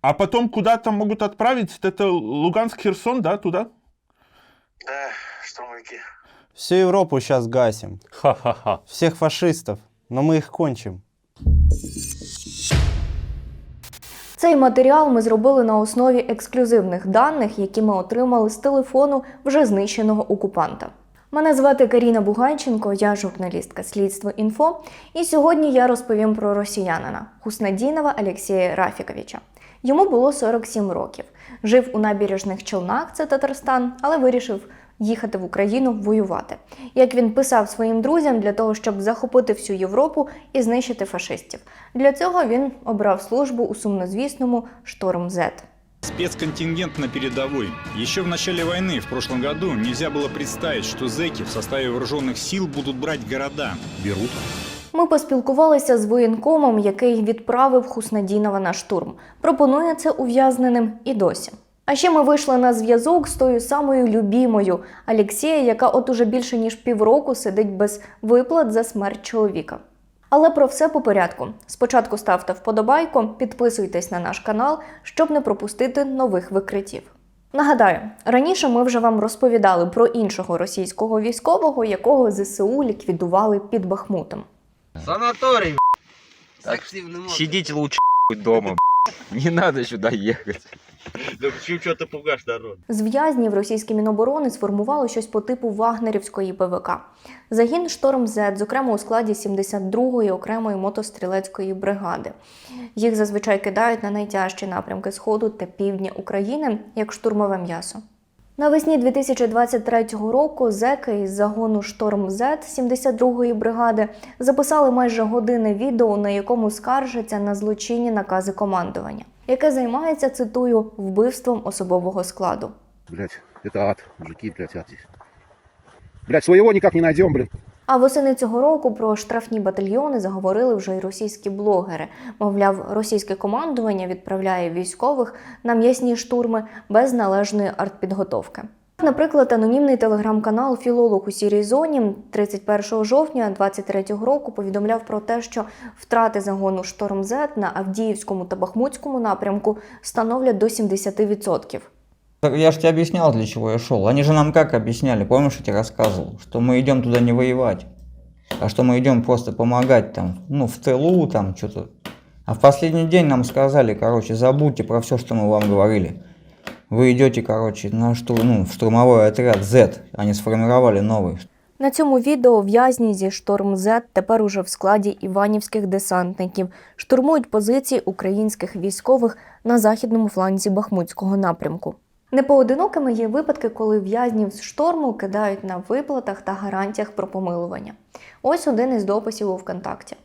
А потом куда-то могут отправить, это Луганск, Херсон, да, туда? Да, штурмовики. Всю Европу сейчас гасим. Ха-ха-ха. Всех фашистов. Но мы их кончим. Цей матеріал ми зробили на основі ексклюзивних даних, які ми отримали з телефону вже знищеного окупанта. Мене звати Каріна Бугайченко, я журналістка слідство інфо. І сьогодні я розповім про росіянина Хуснадінова Алєксія Рафіковича. Йому було 47 років. Жив у набережних Челнах, це Татарстан, але вирішив їхати в Україну воювати. Як він писав своїм друзям для того, щоб захопити всю Європу і знищити фашистів. Для цього він обрав службу у сумнозвісному Шторм Зет. Спецконтингент на передовой. Еще в начале войны, в прошлом году, нельзя было представить, что зэки в составе вооруженных сил будут брать города. Берут. Ми поспілкувалися з воєнкомом, який відправив Хуснадінова на штурм. Пропонує це ув'язненим і досі. А ще ми вийшли на зв'язок з тою самою любімою Алєксія, яка от уже більше ніж півроку сидить без виплат за смерть чоловіка. Але про все по порядку. Спочатку ставте вподобайку, підписуйтесь на наш канал, щоб не пропустити нових викриттів. Нагадаю, раніше ми вже вам розповідали про іншого російського військового, якого ЗСУ ліквідували під Бахмутом. Санаторий, с активным отдыхом. Сидите лучше дома, не надо сюда ехать. Да почему что ты пугашь народ? З в'язнів російське міноборони сформувало щось по типу Вагнерівської ПВК. Загін Шторм Зет, зокрема у складі 72-ї окремої мотострілецької бригади. Їх зазвичай кидають на найтяжчі напрямки Сходу та півдня України як штурмове м'ясо. Навесні 2023 року зеки із загону Шторм Зет 72-ї бригади записали майже години відео, на якому скаржаться на злочинні накази командування, яке займається, цитую, вбивством особового складу. Блять, це ад, мужики, блять, ад. Блять, своего ніяк не знайдемо, блин. А восени цього року про штрафні батальйони заговорили вже й російські блогери. Мовляв, російське командування відправляє військових на м'ясні штурми без належної артпідготовки. Наприклад, анонімний телеграм-канал Філолог у сірій зоні 31 жовтня 2023 року повідомляв про те, що втрати загону Шторм Зет на Авдіївському та Бахмутському напрямку становлять до 70%. Так Я же тебе объяснял, для чего я шел. Они же нам как объясняли, помнишь, я тебе рассказывал, что мы идем туда не воевать, а что мы идем просто помогать там, ну, в тылу там что-то. А в последний день нам сказали, короче, забудьте про все, что мы вам говорили. Вы идете, короче, на штур, ну, в штурмовой отряд Z. Они сформировали новый. На цьому відео в'язні зі Шторм Зет тепер уже в складі іванівських десантників штурмують позиції українських військових на західному фланзі Бахмутського напрямку. Непоодинокими є випадки, коли в'язнів з шторму кидають на виплатах та гарантіях про помилування. Ось один із дописів у ВКонтакті.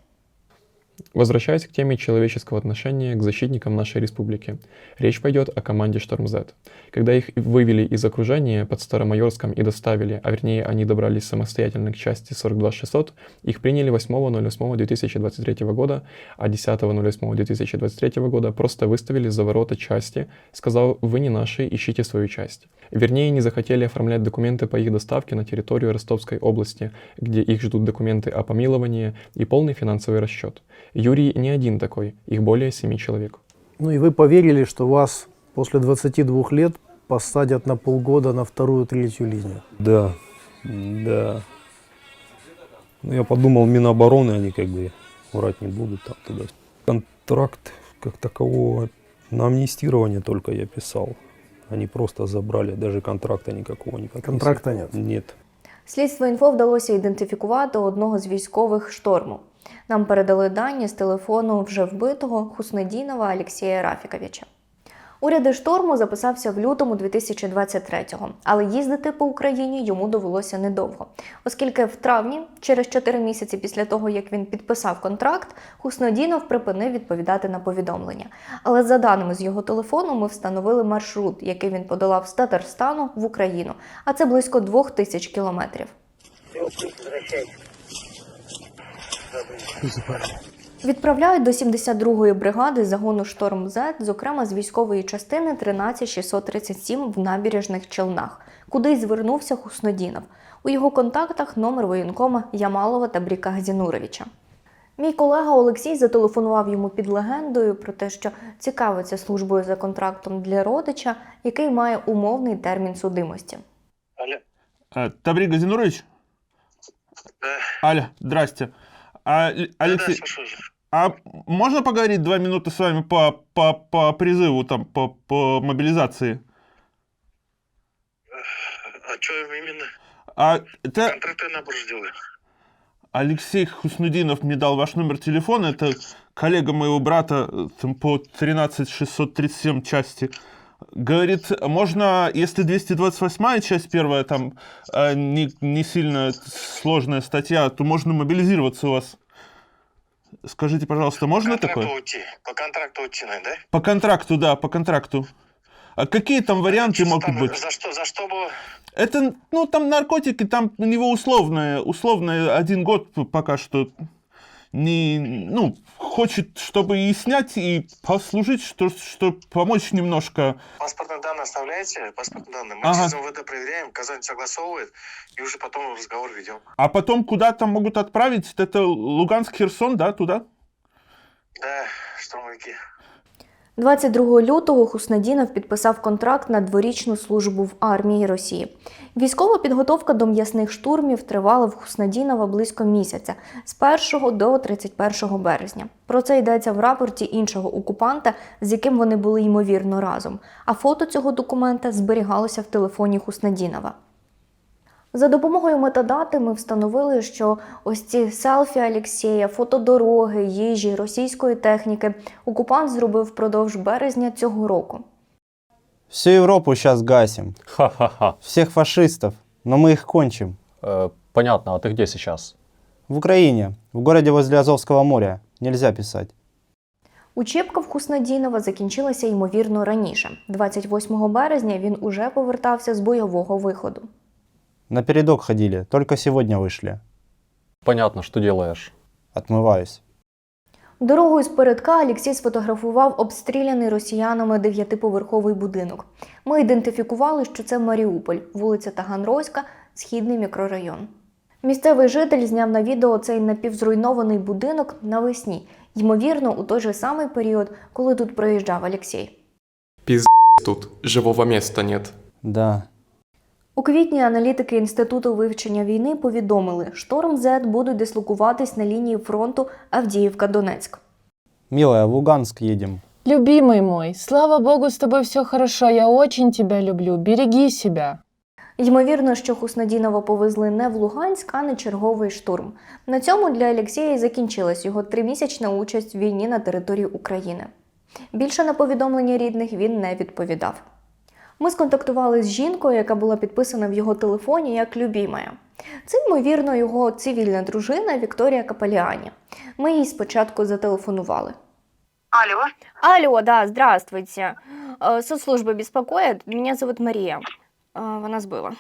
Возвращаясь к теме человеческого отношения к защитникам нашей республики, речь пойдет о команде Шторм Z. Когда их вывели из окружения под Старомайорском и доставили, а вернее они добрались самостоятельно к части 42600, их приняли 8.08.2023 года, а 10.08.2023 года просто выставили за ворота части, сказав «Вы не наши, ищите свою часть». Вернее, не захотели оформлять документы по их доставке на территорию Ростовской области, где их ждут документы о помиловании и полный финансовый расчет. Юрий не один такой, их более семи человек. Ну и вы поверили, что вас после 22 лет посадят на полгода на вторую, третью линию. Да, да. Ну, я подумал, Минобороны, они как бы врать не будут там туда. Контракт как такового на амнистирование только я писал. Они просто забрали, даже контракта никакого не подписывали. Контракта нет. Нет. Слідство інфо вдалося ідентифікувати одного з військових шторму. Нам передали дані з телефону вже вбитого Хуснедінова Алєксія Рафіковича. Уряди шторму записався в лютому 2023-го, але їздити по Україні йому довелося недовго, оскільки в травні, через 4 місяці після того, як він підписав контракт, Хуснодінов припинив відповідати на повідомлення. Але за даними з його телефону, ми встановили маршрут, який він подолав з Татарстану в Україну, а це близько двох тисяч кілометрів. Відправляють до 72-ї бригади загону Шторм Зет, зокрема з військової частини 13637 в набережних Челнах, куди й звернувся Хуснодінов. У його контактах номер воєнкома Ямалова та Бріка Газінуровича. Мій колега Олексій зателефонував йому під легендою про те, що цікавиться службою за контрактом для родича, який має умовний термін судимості. Алло. Э, Таврик Газинурович? Аля, здрасте. А, Алексей, а можно поговорить два минуты с вами по, по, по призыву, там, по, по мобилизации? А что именно? А это Контракты набор сделаю. Алексей Хуснудинов мне дал ваш номер телефона. Это коллега моего брата э, там, по 13637 части. Говорит, можно, если 228 часть первая, там э, не, не сильно сложная статья, то можно мобилизироваться у вас. Скажите, пожалуйста, можно такое? уйти. По контракту уйти да? По контракту, да, по контракту. А какие там варианты могут быть? За что? За что было? Это, ну, там наркотики, там у него условное, условное один год пока что не, ну, хочет, чтобы и снять, и послужить, что, что помочь немножко. Паспортные данные оставляете? Паспортные данные. Мы Ага. через МВД проверяем, Казань согласовывает, и уже потом разговор ведем. А потом куда там могут отправить? Это Луганск, Херсон, да, туда? Да, штурмовики. 22 лютого Хуснадінов підписав контракт на дворічну службу в армії Росії. Військова підготовка до м'ясних штурмів тривала в Хуснадінова близько місяця з 1 до 31 березня. Про це йдеться в рапорті іншого окупанта, з яким вони були ймовірно разом. А фото цього документа зберігалося в телефоні Хуснадінова. За допомогою метадати ми встановили, що ось ці селфі Алєксєя, фотодороги, їжі, російської техніки окупант зробив впродовж березня цього року. Всю Европу сейчас гасим. Ха-ха-ха. Всех фашистов. Но мы их кончим. Э, понятно, а ты где сейчас? В Украине, в городе возле Азовского моря. Нельзя писать. Учебка в Хуснадінова закінчилася ймовірно раніше. 28 березня він уже повертався з бойового виходу. Напередок ходили, только сегодня вышли. Понятно, что делаешь? Отмываюсь. Дорогою з передка Олексій сфотографував обстріляний росіянами дев'ятиповерховий будинок. Ми ідентифікували, що це Маріуполь, вулиця Таганрозька, східний мікрорайон. Місцевий житель зняв на відео цей напівзруйнований будинок навесні, ймовірно, у той же самий період, коли тут проїжджав Олексій. Тут живого места нет. Да. У квітні аналітики Інституту вивчення війни повідомили, шторм Z будуть дислокуватись на лінії фронту Авдіївка-Донецьк. Милая, в Луганск едем. Любимый мой, слава богу, с тобой все хорошо. Я очень тебя люблю. Береги себя. Ймовірно, що Хуснадінова повезли не в Луганськ, а на черговий штурм. На цьому для Олексія закінчилась його тримісячна участь в війні на території України. Більше на повідомлення рідних він не відповідав. Ми сконтактували з жінкою, яка була підписана в його телефоні як любімая. Це, ймовірно, його цивільна дружина Вікторія Капеліані. Ми їй спочатку зателефонували. Алло. Алло, да, здравствуйте. Э, Соцслужба беспокоит. Меня зовут Марія. Э, Вона збила.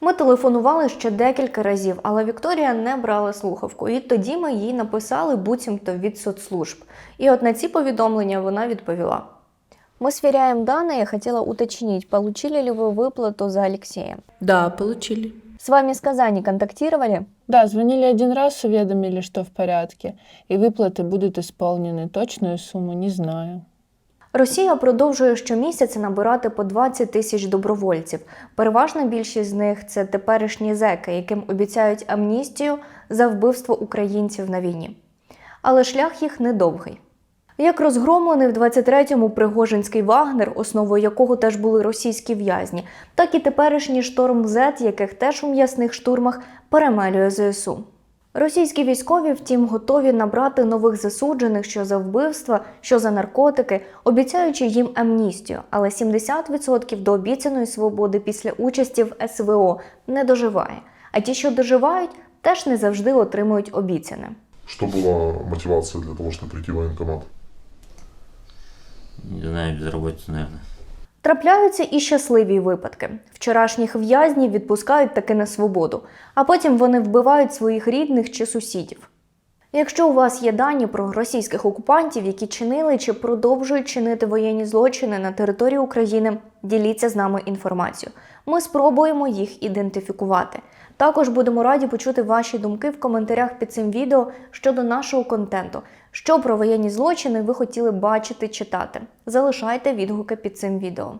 Ми телефонували ще декілька разів, але Вікторія не брала слухавку. І тоді ми їй написали буцімто від соцслужб. І от на ці повідомлення вона відповіла. Мы сверяем данные. Я хотела уточнить, получили ли вы выплату за Алексея? Да, получили. С вами с Казани контактировали? Да, звонили один раз, уведомили, что в порядке. И выплаты будут исполнены. Точную сумму не знаю. Росія продовжує щомісяця набирати по 20 тисяч добровольців. Переважна більшість з них це теперішні зеки, яким обіцяють амністію за вбивство українців на війні. Але шлях їх недовгий. Як розгромлений в 23-му Пригожинський Вагнер, основою якого теж були російські в'язні, так і теперішній шторм Z, яких теж у м'ясних штурмах перемелює ЗСУ. Російські військові, втім, готові набрати нових засуджених, що за вбивства, що за наркотики, обіцяючи їм амністію. Але 70% до обіцяної свободи після участі в СВО не доживає. А ті, що доживають, теж не завжди отримують обіцяне. Что была мотивация для того, чтобы прийти в военкомат? Не знаю, безработица, мабуть. Трапляються і щасливі випадки. Вчорашніх в'язнів відпускають таки на свободу, а потім вони вбивають своїх рідних чи сусідів. Якщо у вас є дані про російських окупантів, які чинили чи продовжують чинити воєнні злочини на території України, діліться з нами інформацією. Ми спробуємо їх ідентифікувати. Також будемо раді почути ваші думки в коментарях під цим відео щодо нашого контенту. Що про воєнні злочини ви хотіли бачити читати? Залишайте відгуки під цим відео.